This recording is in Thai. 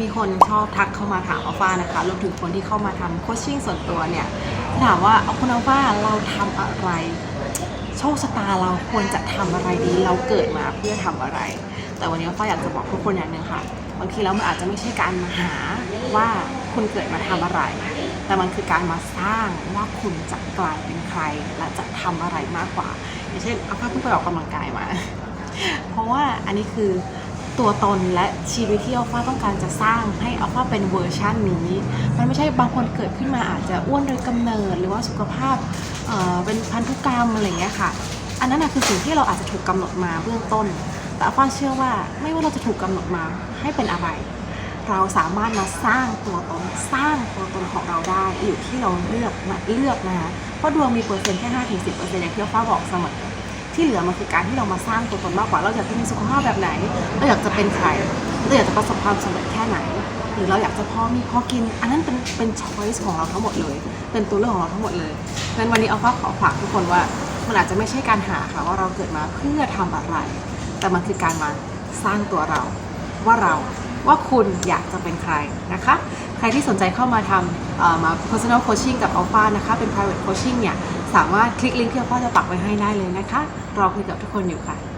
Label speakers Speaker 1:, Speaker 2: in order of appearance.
Speaker 1: มีคนชอบทักเข้ามาถามอัลฟานะคะรวมถึงคนที่เข้ามาทำโคชชิ่งส่วนตัวเนี่ยถามว่าเอาคุณอัลฟาเราทำอะไร โชคชะตาเราควรจะทำอะไรดี เราเกิดมาเพื่อทำอะไร แต่วันนี้ฟ้าอยากจะบอกทุกคนอย่างหนึ่งค่ะบางทีแล้วมันอาจจะไม่ใช่การมาหาว่าคุณเกิดมาทำอะไร แต่มันคือการมาสร้างว่าคุณจะกลายเป็นใครและจะทำอะไรมากกว่า อย่างเช่นอัลฟาเพิ่งไปออกกำลังกายมา เพราะว่าอันนี้คือ ตัวตนและชีวิตที่อัลฟาต้องการจะสร้างให้อัลฟาเป็นเวอร์ชันนี้ มันไม่ใช่บางคนเกิดขึ้นมาอาจจะอ้วนโดยกำเนิด หรือว่าสุขภาพเเป็นพันธุกรรมอะไรอย่างเงี้ยค่ะ อันนั้นนะคือสิ่งที่เราอาจจะถูกกำหนดมาเบื้องต้น แต่อัลฟาเชื่อว่าไม่ว่าเราจะถูกกำหนดมาให้เป็นอะไร เราสามารถมาสร้างตัวตนสร้างตัวตนของเราได้อยู่ที่เราเลือกมาเลือกนะคะเพราะดวงมีเปอร์เซ็นต์แค่ห้าถึงสิบเป็นอย่างที่อัลฟาบอกเสมอ ที่เหลือมันคือการที่เรามาสร้างตัวตนมากกว่า เราอยากจะมีสุขภาพแบบไหน เราอยากจะเป็นใคร เราอยากจะประสบความสำเร็จแค่ไหน หรือเราอยากจะพอมีพอกิน อันนั้นเป็นเป็นช้อยส์ของเราทั้งหมดเลย เป็นตัวเลือกของเราทั้งหมดเลยงั้นวันนี้อัลฟาขอฝากทุกคนว่า มันอาจจะไม่ใช่การหาค่ะว่าเราเกิดมาเพื่อทำอะไร แต่มันคือการมาสร้างตัวเรา ว่าเราว่าคุณอยากจะเป็นใครนะคะ ใครที่สนใจเข้ามาทำมา personal coaching กับ Alpha นะคะ เป็น private coaching เนี่ย สามารถคลิกลิงก์ที่พ่อจะปักไว้ให้ได้เลยนะคะ รอคุยกับทุกคนอยู่ค่ะ